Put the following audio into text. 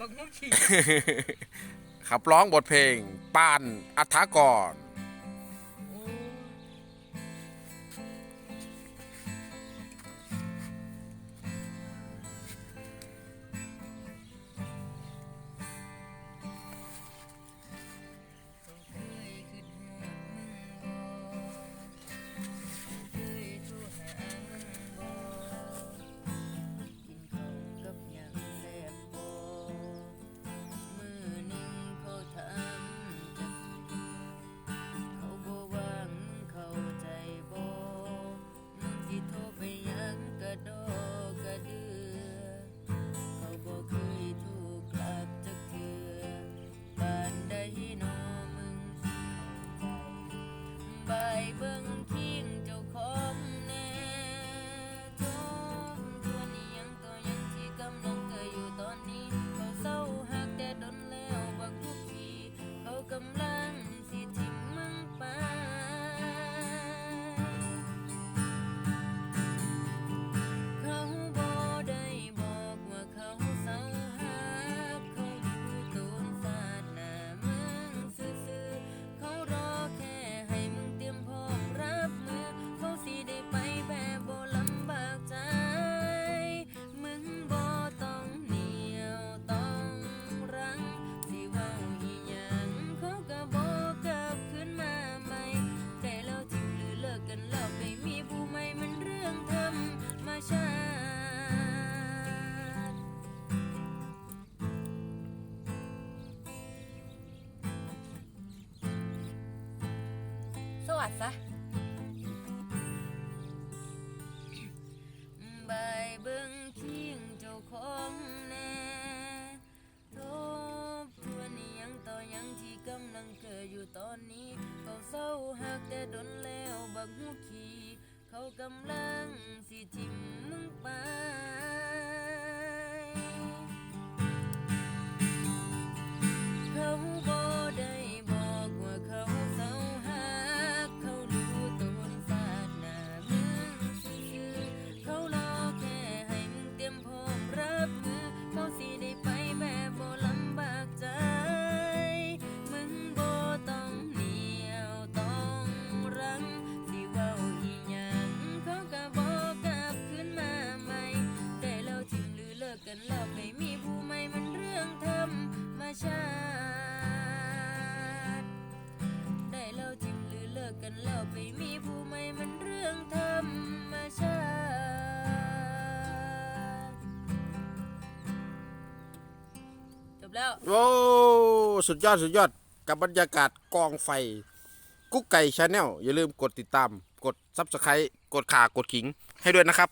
บักนุ่นขี่ ขับร้องบทเพลงปานอัฐากราดซะใบเบิ้งคิงเจ้าของแน่ทบทวนยังต่อยังที่กำลังเกิดอยู่ตอนนี้เขาเศร้าหักแต่ดนแล้วบักหูขี่เขากำลังสิทิมมึงไป บแล้ว โอ้สุดยอดสุดยอดกับบรรยากาศกองไฟ กุ๊กไก่ชาแนลอย่าลืมกดติดตาม กดซับสไครต์กดขากดขิงให้ด้วยนะครับ